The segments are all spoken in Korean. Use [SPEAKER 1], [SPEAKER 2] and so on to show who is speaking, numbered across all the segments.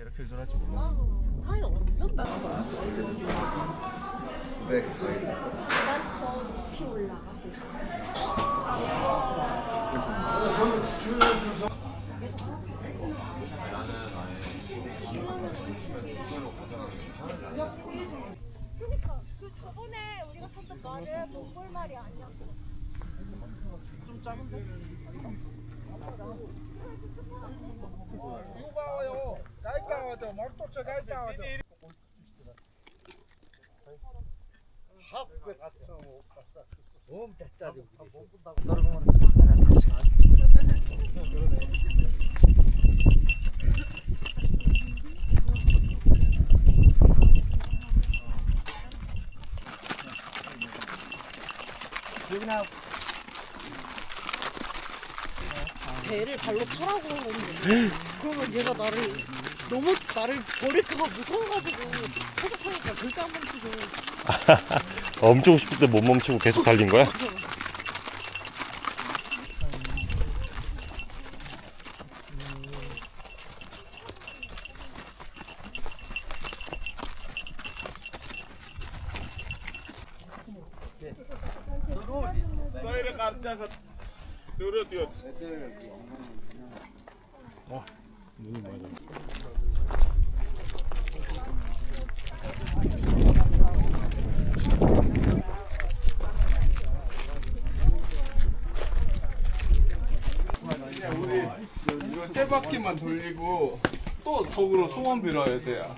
[SPEAKER 1] 이렇게 유전할지 몰랐어.
[SPEAKER 2] 사이가 완전 나는 거야.
[SPEAKER 1] 네.
[SPEAKER 2] 난더 피 올라가고 있어.
[SPEAKER 3] 그러니까 그 저번에 우리가 샀던 말은 몽골 말이 아니야.
[SPEAKER 4] 이거 봐요. 가있다 와도 말도쳐 가있다 와도. 옴 됐다
[SPEAKER 2] 배를 발로 타라고 하는데. 그러면 얘가 나를 너무 나를 버릴까 봐 무서워가지고 계속 타니까 절대 안 멈추고
[SPEAKER 5] 멈추고 싶을 때 못 멈추고 계속 달린 거야?
[SPEAKER 4] 너희를 가르쳐서 들어 뛰어. 우리 이거 세 바퀴만 돌리고 또 속으로 소원 빌어야 돼요.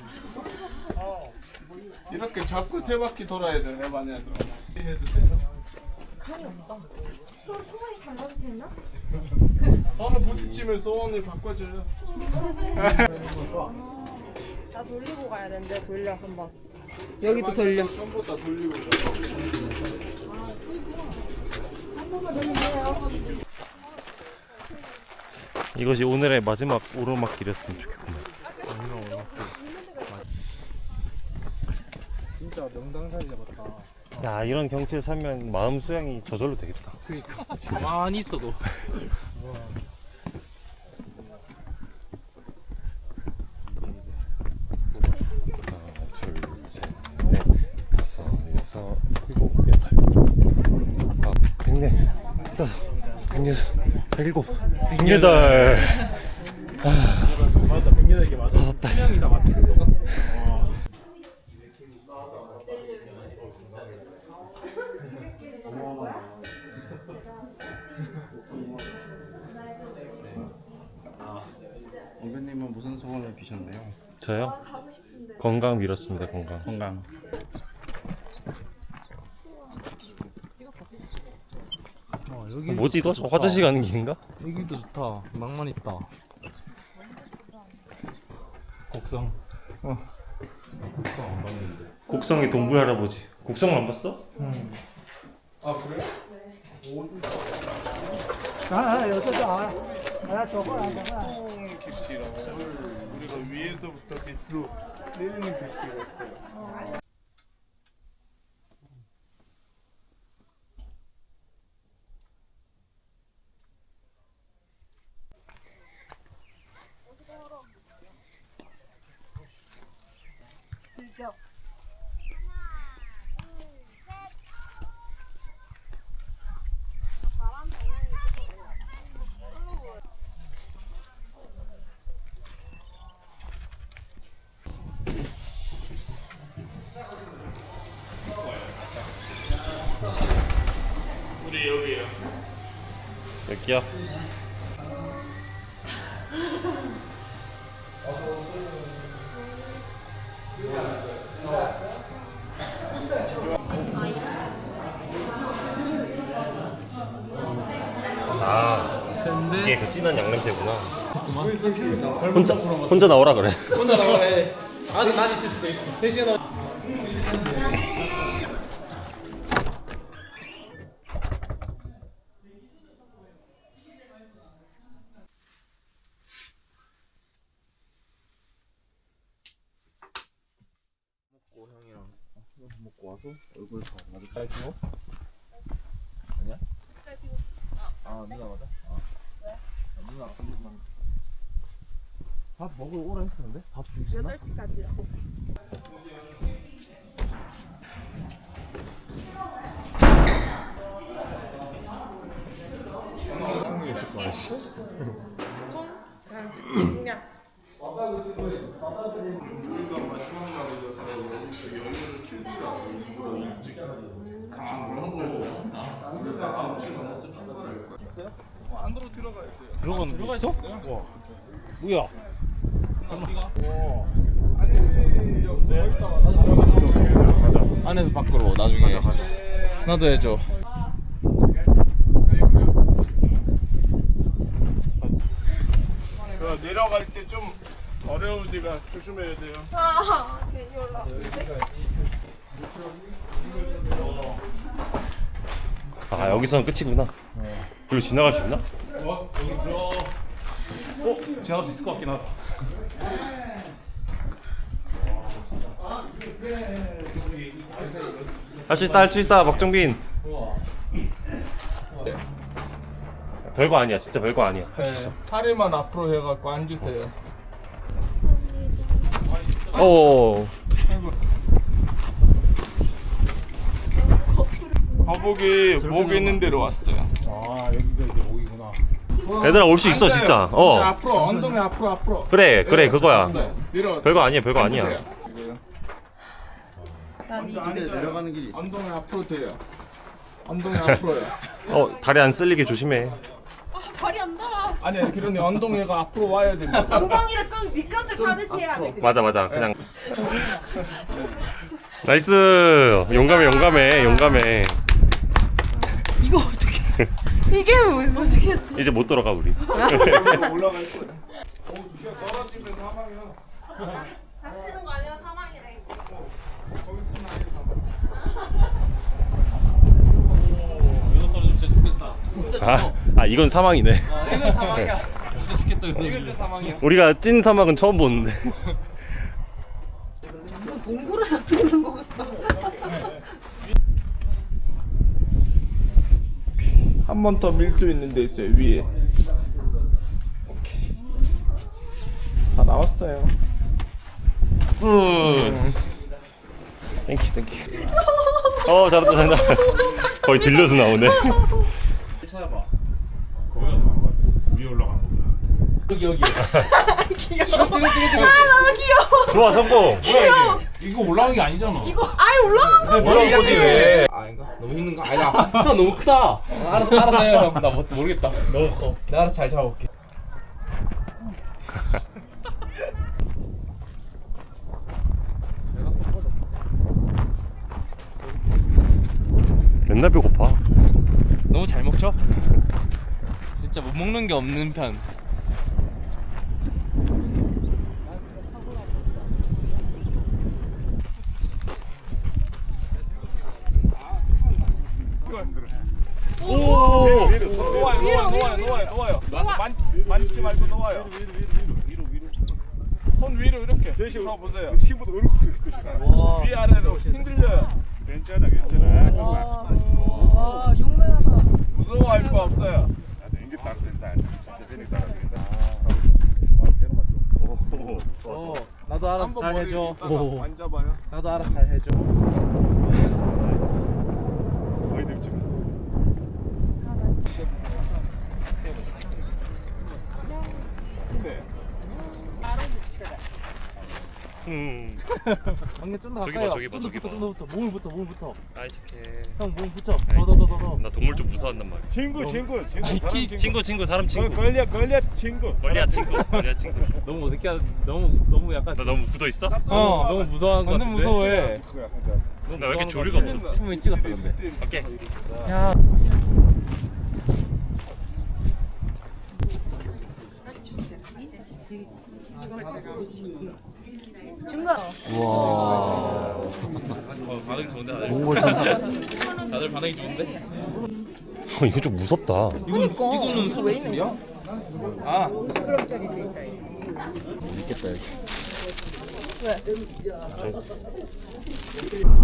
[SPEAKER 4] 이렇게 자꾸 세 바퀴 돌아야 돼, 그럼. 해도 돼요?
[SPEAKER 3] 소원이 달라도 되나?
[SPEAKER 4] 서로 부딪히면 소원을 바꿔줘요.
[SPEAKER 2] 다 돌리고 가야 되는데 돌려 한번 여기도 돌려
[SPEAKER 4] 전부 다 돌리고 가.
[SPEAKER 5] 이것이 오늘의 마지막 오르막길이었으면 좋겠구만.
[SPEAKER 1] 진짜 명당자리 잡았다.
[SPEAKER 5] 야 이런 경치에 살면 마음 수양이 저절로 되겠다.
[SPEAKER 1] 그니까. 가만히 있어도.
[SPEAKER 5] 하나, 둘, 셋, 넷, 다섯, 여섯, 일곱, 여덟. 아, 백네, 다섯, 백여섯, 백 일곱, 백여덟.
[SPEAKER 1] 맞아, 백년에 이게 맞아. 수명이 다 맞지?
[SPEAKER 6] 이배님은 무슨 소원을 비셨나요?
[SPEAKER 5] 저요? 건강 빌었습니다. 건강.
[SPEAKER 6] 건강.
[SPEAKER 1] 여기
[SPEAKER 5] 뭐지 이거? 저 화장실 가는 길인가?
[SPEAKER 1] 여기도 좋다. 낭만 있다. 곡성. 어. 곡성 안 봤는데.
[SPEAKER 5] 곡성의 동굴 할아버지. 곡성 안 봤어?
[SPEAKER 4] 아 그래?
[SPEAKER 7] 아, 아, 아, 저거 아, 저거. 아.
[SPEAKER 4] 똥 길씨라고 우리가 위에서부터 밑으로 내리는 길씨가 있어요.
[SPEAKER 3] 방향이
[SPEAKER 4] 우리 여기요.
[SPEAKER 5] 여기요. 이게 그 진한 양냄새구나. 혼자 혼자 나오라 그래.
[SPEAKER 1] 혼자 나가래. 아직 난 있을 수도 있어. 3시에 나.
[SPEAKER 6] 먹고 형이랑 먹고 와서 얼굴 다 마주 잘피워? 아니야? 아 누나 맞아? 아. 왜? 누나 한 번만
[SPEAKER 1] 밥 먹으러 오라 했었는데? 밥 주시나?
[SPEAKER 2] 8시까지라고.
[SPEAKER 8] 손 그냥 그냥
[SPEAKER 4] 우리가 마지막 날이라서 여기서 여유를 즐기라고 일부러 일찍 아침을 하고 우리가 9시 넘어서 출발할 거야 어, 안으로 들어가야 돼요
[SPEAKER 1] 들어가는 거 있어? 와. 뭐야?
[SPEAKER 6] 안에서 밖으로 나중에 나도 해줘
[SPEAKER 4] 그 내려갈 때 좀 어려우니까 조심해야 돼요
[SPEAKER 8] 아 괜히 올라
[SPEAKER 5] 아 여기서는 끝이구나. 그리고 지나갈 수 있나?
[SPEAKER 1] 어? 여기 들어. 어? 지나갈 수 있을 것 같긴 하다.
[SPEAKER 5] 할 수 있다 할 수 있다 박정빈. 네. 별거 아니야 진짜 별거 아니야 할 수 있어.
[SPEAKER 4] 다리만 앞으로 해갖고 앉으세요
[SPEAKER 5] 오.
[SPEAKER 4] 거북이 목 있는 데로 왔어요
[SPEAKER 1] 아 여기가 이제 목이구나.
[SPEAKER 5] 얘들아 올 수 있어 진짜. 어.
[SPEAKER 4] 앞으로 엉덩이 앞으로 앞으로
[SPEAKER 5] 그래 그래 그거야.
[SPEAKER 4] 밀어
[SPEAKER 5] 별거 아니야 별거 아니야.
[SPEAKER 8] 난이
[SPEAKER 6] 내려가는 길이 있어
[SPEAKER 4] 엉덩이 앞으로 돼요 엉덩이 앞으로요
[SPEAKER 5] 어 다리 안 쓸리게 조심해.
[SPEAKER 8] 발이 안 닿아
[SPEAKER 4] 아니 기런이 엉덩이가 앞으로 와야 됩니다
[SPEAKER 8] 엉덩이를 끈 밑간질 가듯이 해야 돼 그냥.
[SPEAKER 5] 맞아 맞아 그냥. 나이스 용감해 용감해 용감해.
[SPEAKER 8] 이거 어떻게 이게 무슨 어떻게 했지
[SPEAKER 5] 이제 못 돌아가 우리.
[SPEAKER 4] 올라갈 거야 오 진짜 떨어지면 사망이야
[SPEAKER 8] 다치는 거 아니라 사망이래
[SPEAKER 1] 여기서 떨어지면 진짜 죽겠다.
[SPEAKER 5] 아, 아 이건 사망이네.
[SPEAKER 1] 이건 사망이야. 진짜 죽겠다 그래서.
[SPEAKER 4] 이것도 사망이야
[SPEAKER 5] 우리가 찐 사막은 처음 보는데.
[SPEAKER 2] 무슨 동굴에서 듣는 거 같다.
[SPEAKER 4] 한 번 더 밀 수 있는 데 있어요 위에 오케이 다 나왔어요
[SPEAKER 5] 굿. 땡큐 땡큐. 어 잘한다 잘한다. 거의 들려서 나오네.
[SPEAKER 1] 찾아봐. 거기가 같아. 위에 올라가는 거. 여기 여기.
[SPEAKER 8] 아 너무 귀여워
[SPEAKER 5] 좋아 성공.
[SPEAKER 1] 이거 올라가는 게 아니잖아.
[SPEAKER 8] 이거 아예 올라간 거지
[SPEAKER 5] 뭐라고 보지 왜?
[SPEAKER 1] 아닌가? 너무 힘든가? 아니다. 형 너무 크다. 알아서 알아서 해요 형. 나 뭐, 모르겠다. 너무 커. 내가 알아서 잘 잡아볼게.
[SPEAKER 5] 맨날 배고파.
[SPEAKER 1] 너무 잘 먹죠? 진짜 못 먹는 게 없는 편.
[SPEAKER 5] 오.
[SPEAKER 4] 놓아요 놓아요 놓아요 놓아요 놓아요 만, 만지지 말고 놓아요. 손 위로 이렇게 쳐 보세요. 힘보다 이렇게 위 아래로 흔들려요. 괜찮아 괜찮아.
[SPEAKER 2] 와, 용맹하다.
[SPEAKER 4] 무서워할 거 없어요.
[SPEAKER 1] 어, 나도 알아서 잘 해줘. 나도 알아서 잘 해줘.
[SPEAKER 5] 음.
[SPEAKER 1] 안개 좀더
[SPEAKER 5] 저기
[SPEAKER 1] 가까이
[SPEAKER 5] 봐,
[SPEAKER 1] 와.
[SPEAKER 5] 저기 봐,
[SPEAKER 1] 좀더
[SPEAKER 5] 저기
[SPEAKER 1] 붙어,
[SPEAKER 5] 봐.
[SPEAKER 1] 좀더 붙어. 몸을 붙어, 몸을 붙어.
[SPEAKER 5] 아이 착해.
[SPEAKER 1] 형 몸 붙여. 더, 더, 더, 더, 더.
[SPEAKER 5] 나 동물 좀 무서워한단 말이야.
[SPEAKER 4] 친구 친구 친구
[SPEAKER 1] 아이,
[SPEAKER 4] 사람
[SPEAKER 1] 키-
[SPEAKER 4] 친구
[SPEAKER 5] 친구 친구 사람 친구.
[SPEAKER 4] 걸려 걸려 친구
[SPEAKER 5] 멀리야 친구. 멀리야 친구.
[SPEAKER 1] 너무 어색해. 너무 너무 약간.
[SPEAKER 5] 나 너무 굳어 있어?
[SPEAKER 1] 어, 너무 무서워한 거
[SPEAKER 4] 완전
[SPEAKER 1] 같은데.
[SPEAKER 4] 무서워해
[SPEAKER 5] 나왜 이렇게 조류가 없었지?
[SPEAKER 1] 신문 찍었어 근데.
[SPEAKER 5] 오케이.
[SPEAKER 1] 야. 어, 반응이 좋은데 다들. 오, 다들 반응이 좋은데?
[SPEAKER 5] 어, 이거 좀 무섭다.
[SPEAKER 1] 이거는 이거는 수레이야? 아,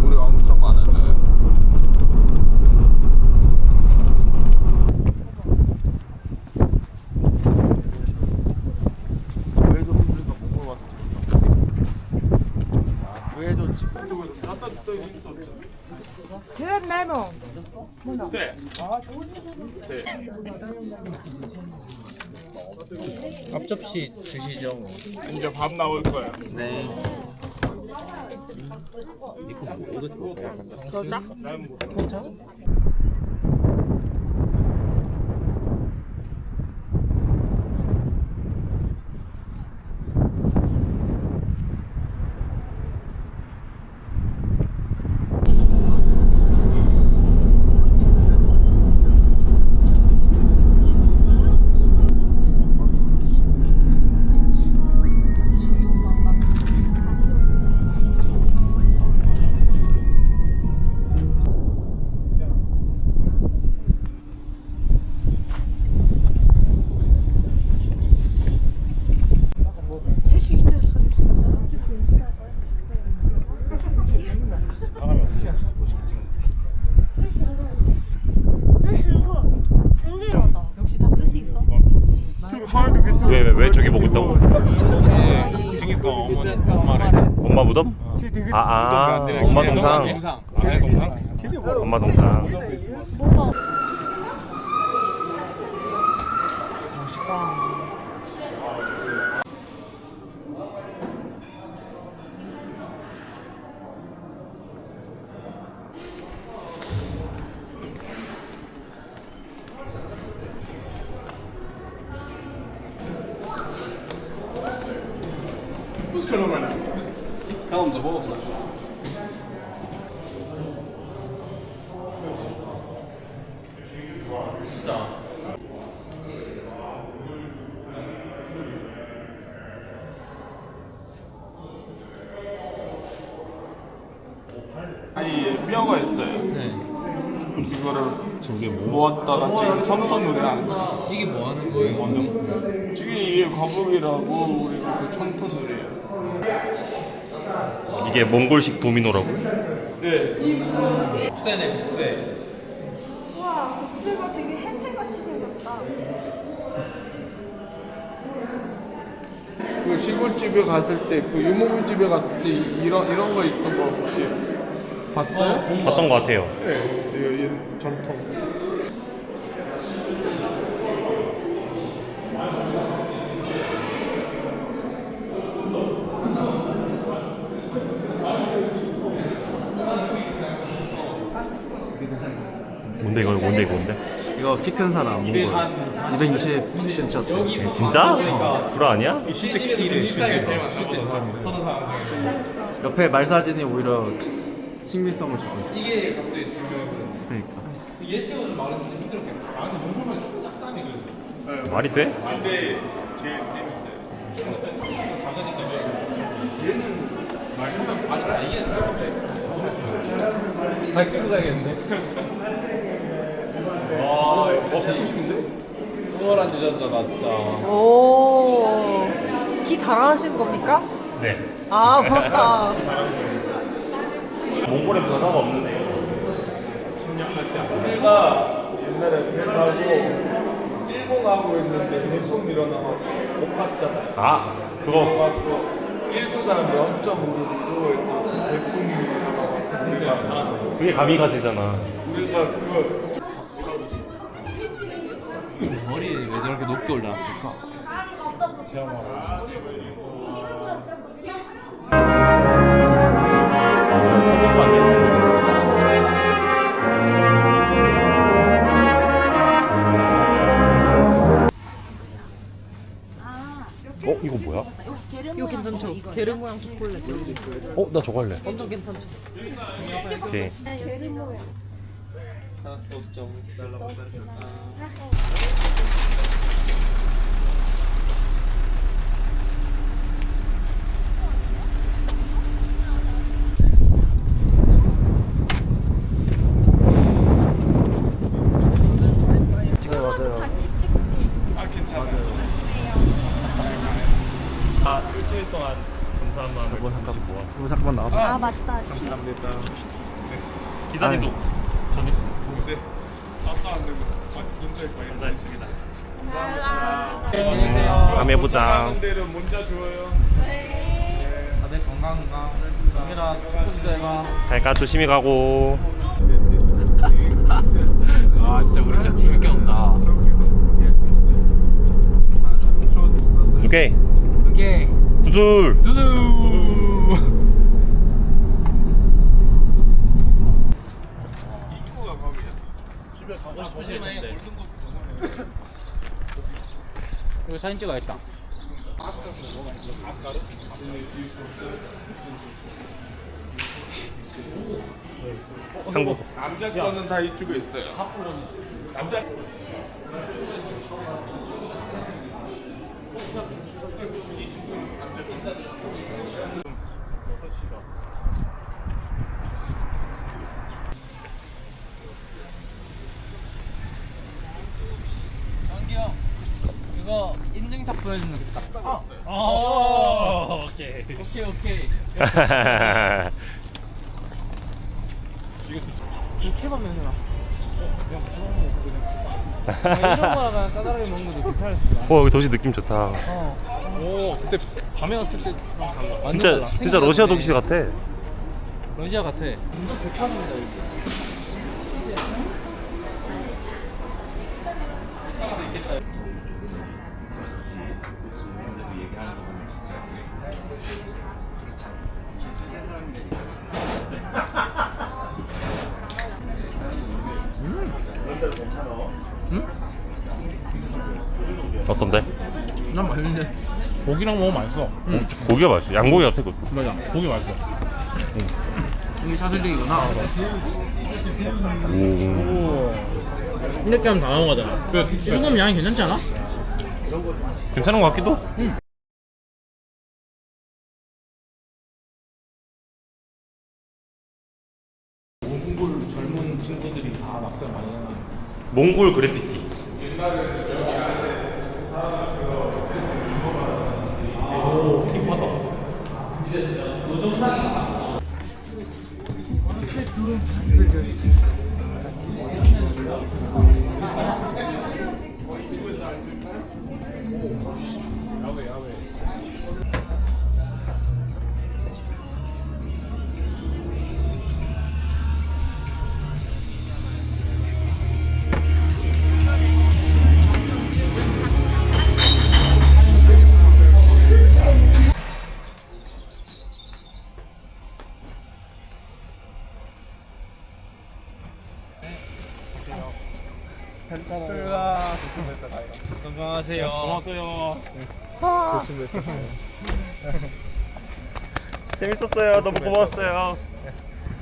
[SPEAKER 4] 우리 엄청 많아져요 그래도 흔들고
[SPEAKER 6] 구해줘 지금.
[SPEAKER 2] 계란 레몬.
[SPEAKER 4] 네.
[SPEAKER 1] 앞접시 드시죠.
[SPEAKER 4] 이제 밥 나올 거야.
[SPEAKER 6] 네.
[SPEAKER 1] 이거 뭐 이거 뭐?
[SPEAKER 8] 겨자?
[SPEAKER 2] 역시
[SPEAKER 1] Who's going on right
[SPEAKER 5] now? Column's a horse.
[SPEAKER 4] 아니 뼈가 있어요.
[SPEAKER 1] 네.
[SPEAKER 4] 이거를 저게 모았다가 지금 첨단 노래하는.
[SPEAKER 1] 이게 뭐 하는 거예요?
[SPEAKER 4] 지금 이게 거북이라고 우리가 그 첨단 노래예요.
[SPEAKER 5] 이게 몽골식 도미노라고?
[SPEAKER 4] 네.
[SPEAKER 1] 국세네 국세.
[SPEAKER 8] 우와 국수가 되게 혜태같이 생겼다.
[SPEAKER 4] 그 시골집에 갔을 때, 그 유목민집에 갔을 때 이- 이런 이런 거 있던 거 혹시 봤어요?
[SPEAKER 5] 봤던 것 같아요.
[SPEAKER 4] 네, 이, 이 전통.
[SPEAKER 5] 뭔데 이거 뭔데 이거 뭔데?
[SPEAKER 6] 이거 키 큰 사람 몽골. 260cm였대.
[SPEAKER 5] 진짜? 불화 아니야?
[SPEAKER 1] 실제 키를 실제 사람.
[SPEAKER 6] 옆에 말 사진이 오히려 신비성을 주고 있어.
[SPEAKER 1] 이게 갑자기 지금
[SPEAKER 6] 그러니까.
[SPEAKER 1] 얘 태우는 말은 진짜 힘들었겠어. 아 근데 몽골만 조금 작다니 그래도.
[SPEAKER 5] 말이 돼?
[SPEAKER 4] 근데 제일 재밌어요.
[SPEAKER 1] 작으니까 얘는 말하면 발이 다 이게 갑자기. 잘 끌고 가야겠는데. 와, 어, 먹고 싶은데? 수월한 유전자다 진짜.
[SPEAKER 2] 오. 키 잘하시는 겁니까?
[SPEAKER 5] 네.
[SPEAKER 2] 아 부럽다.
[SPEAKER 5] 몽골에 변화가 없는데.
[SPEAKER 4] 우리가 옛날에 배 타고 일본 가고 있는데 대풍 일어나고 못 갔잖아요.
[SPEAKER 5] 아 그거
[SPEAKER 4] 그래갖고 일본 사람들 엄청 무서워했어. 대풍 일어나고 우리가 살았는데
[SPEAKER 5] 그게 가미가지잖아.
[SPEAKER 4] 우리가 그거
[SPEAKER 1] 머리를 왜 저렇게 높게?
[SPEAKER 5] 찾은 거 아니야? 어 이거 뭐야?
[SPEAKER 2] 이거 괜찮죠? 게르 모양 초콜릿.
[SPEAKER 5] 어나 저거 할래.
[SPEAKER 2] 완전 괜찮죠?
[SPEAKER 5] 오케이.
[SPEAKER 6] 찍어 맞아요.
[SPEAKER 4] 아 괜찮아.
[SPEAKER 5] 아 일주일 동안 감사한 마음을 잠깐 모아.
[SPEAKER 6] 이거 잠깐만 나와봐.
[SPEAKER 8] 아 맞다.
[SPEAKER 4] 감사합니다.
[SPEAKER 5] 기사님도 전해주세요.
[SPEAKER 4] 네. 아까 안 되고 완전히 관련.
[SPEAKER 5] 감사했습니다.
[SPEAKER 4] 대로 문자 줘요.
[SPEAKER 1] 다들 건강.
[SPEAKER 9] 응가? 영민아 포즈도 해봐
[SPEAKER 5] 갈까? 조심히 가고.
[SPEAKER 1] 아 진짜 우리 진짜 재밌게 논다.
[SPEAKER 5] 오케이.
[SPEAKER 1] 오케이.
[SPEAKER 5] 두둘.
[SPEAKER 1] 두두. 집에 가고 싶으실 텐데. 이거 사진 찍어야겠다
[SPEAKER 5] 한국.
[SPEAKER 4] 남자 거는 다 이쪽에 있어요. 남자
[SPEAKER 1] 이거 인증샷 보여주는 거 아.
[SPEAKER 9] 오 오케이
[SPEAKER 1] 오케이 오케이 이렇게 하면 되나 이런 거랑 그냥 까다로이 먹는 것도 괜찮을 수도 있어
[SPEAKER 5] 어 여기 도시 느낌 좋다.
[SPEAKER 1] 어. 오 그때 밤에 왔을 완전
[SPEAKER 5] 진짜. 진짜 러시아 도시 같아.
[SPEAKER 1] 러시아 같아
[SPEAKER 5] 어떤데?
[SPEAKER 1] 난 맛있는데.
[SPEAKER 9] 고기랑 먹으면 맛있어.
[SPEAKER 5] 고기가 맛있어. 양고기 같아 그.
[SPEAKER 1] 맞아.
[SPEAKER 9] 고기 맛있어.
[SPEAKER 1] 이게 사슬링이구나.
[SPEAKER 5] 오.
[SPEAKER 1] 이렇게 하면 다 넘어가잖아 이 정도면 양이 괜찮지 않아?
[SPEAKER 5] 괜찮은 것 같기도.
[SPEAKER 9] 친구들이 다 낙서 많이 하는
[SPEAKER 5] 몽골 그래피티.
[SPEAKER 9] 오 힙하다
[SPEAKER 1] 건강하세요.
[SPEAKER 9] 고맙어요.
[SPEAKER 5] 재밌었어요. 너무 고마웠어요.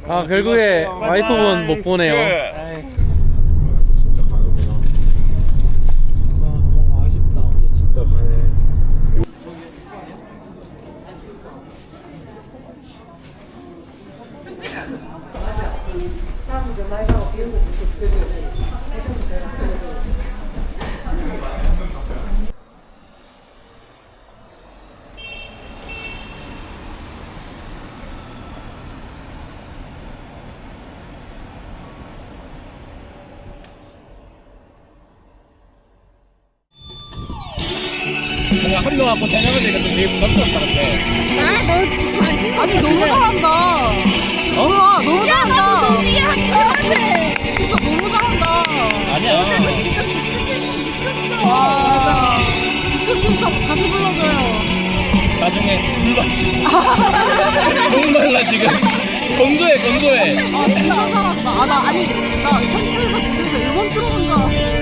[SPEAKER 1] 아 결국에 와이프분 못 보네요.
[SPEAKER 9] 진짜 가는구나
[SPEAKER 1] 아 너무 아쉽다.
[SPEAKER 9] 진짜 가네.
[SPEAKER 1] 뭔가 한명 갖고 세 명을 되니까 좀 되게 부담스럽다 근데
[SPEAKER 2] 아너 지금 아니 너무 잘한다. 어? 뭐야 너무 잘한다. 야 나도 너무 이해하기 싫은데. 진짜 너무 잘한다.
[SPEAKER 1] 아니야
[SPEAKER 2] 진짜 미쳤어. 와. 그 진짜 다시 불러줘요.
[SPEAKER 1] 나중에 물마시 너무 달라 지금 건조해 건조해
[SPEAKER 2] 아 진짜 잘한다. 아나 아니 나 텐트에서 집에서 일본 틀어본 줄 알았어.